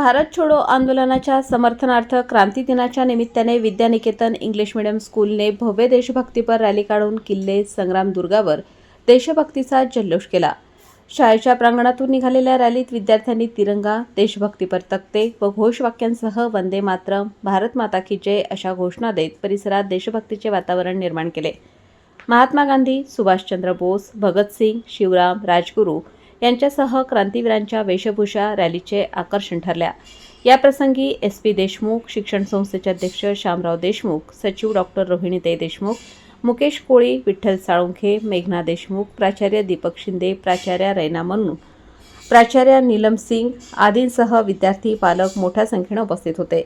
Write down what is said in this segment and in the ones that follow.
भारत छोडो आंदोलनाच्या समर्थनार्थ क्रांती दिनाच्या निमित्ताने विद्यानिकेतन इंग्लिश मीडियम स्कूलने भव्य देशभक्तीपर रॅली काढून किल्ले संग्राम दुर्गावर देशभक्तीचा जल्लोष केला. शाळेच्या प्रांगणातून निघालेल्या रॅलीत विद्यार्थ्यांनी तिरंगा देशभक्तीपर तक्ते व घोषवाक्यांसह वंदे मातरम भारत माता की जय अशा घोषणा देत परिसरात देशभक्तीचे वातावरण निर्माण केले. महात्मा गांधी सुभाषचंद्र बोस भगतसिंग शिवराम राजगुरू यांच्यासह क्रांतीवीरांच्या वेशभूषा रॅलीचे आकर्षण ठरल्या. याप्रसंगी एस पी देशमुख शिक्षण संस्थेचे अध्यक्ष शामराव देशमुख सचिव डॉक्टर रोहिणीताई देशमुख मुकेश कोळी विठ्ठल साळुंखे मेघना देशमुख प्राचार्य दीपक शिंदे प्राचार्य रैना मनू प्राचार्य नीलम सिंग आदींसह विद्यार्थी पालक मोठ्या संख्येनं उपस्थित होते.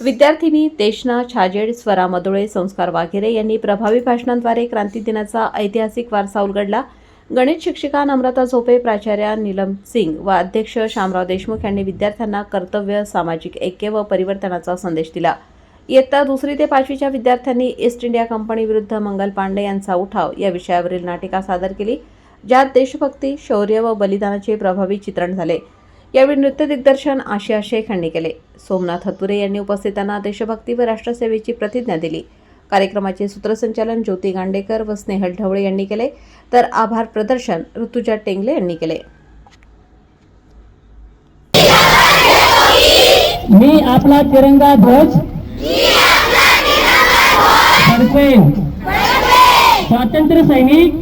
विद्यार्थिनी देशना छाजेड स्वरा मदुळे संस्कार वाघेरे यांनी प्रभावी भाषणांद्वारे क्रांती दिनाचा ऐतिहासिक वारसा उलगडला. गणित शिक्षिका नम्रता झोपे प्राचार्य नीलम सिंग व अध्यक्ष शामराव देशमुख यांनी विद्यार्थ्यांना कर्तव्य सामाजिक ऐक्य व परिवर्तनाचा संदेश दिला. इयत्ता दुसरी ते पाचवीच्या विद्यार्थ्यांनी ईस्ट इंडिया कंपनी विरुद्ध मंगल पांडे यांचा उठाव या विषयावरील नाटिका सादर केली ज्यात देशभक्ती शौर्य व बलिदानाचे प्रभावी चित्रण झाले. यावेळी नृत्य दिग्दर्शन आशिया शेख यांनी केले. सोमनाथ हतुरे यांनी उपस्थितांना देशभक्ती व राष्ट्रसेवेची प्रतिज्ञा दिली. कार्यक्रमाचे सूत्रसंचालन ज्योती गांडेकर व स्नेहल ढवळे यांनी केले. तर आभार प्रदर्शन ऋतुजा टेंगले यांनी केले. मी आपला तिरंगा ध्वज स्वातंत्र्य सैनिक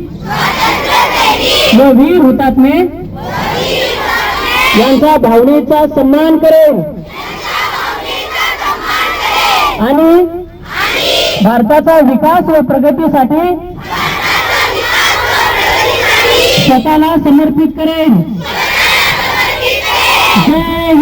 व वीर हुतात्मे यांच्या भावनेचा सन्मान करेन. आणि भारताचा विकास व प्रगतीसाठी स्वतःला समर्पित करेन. जय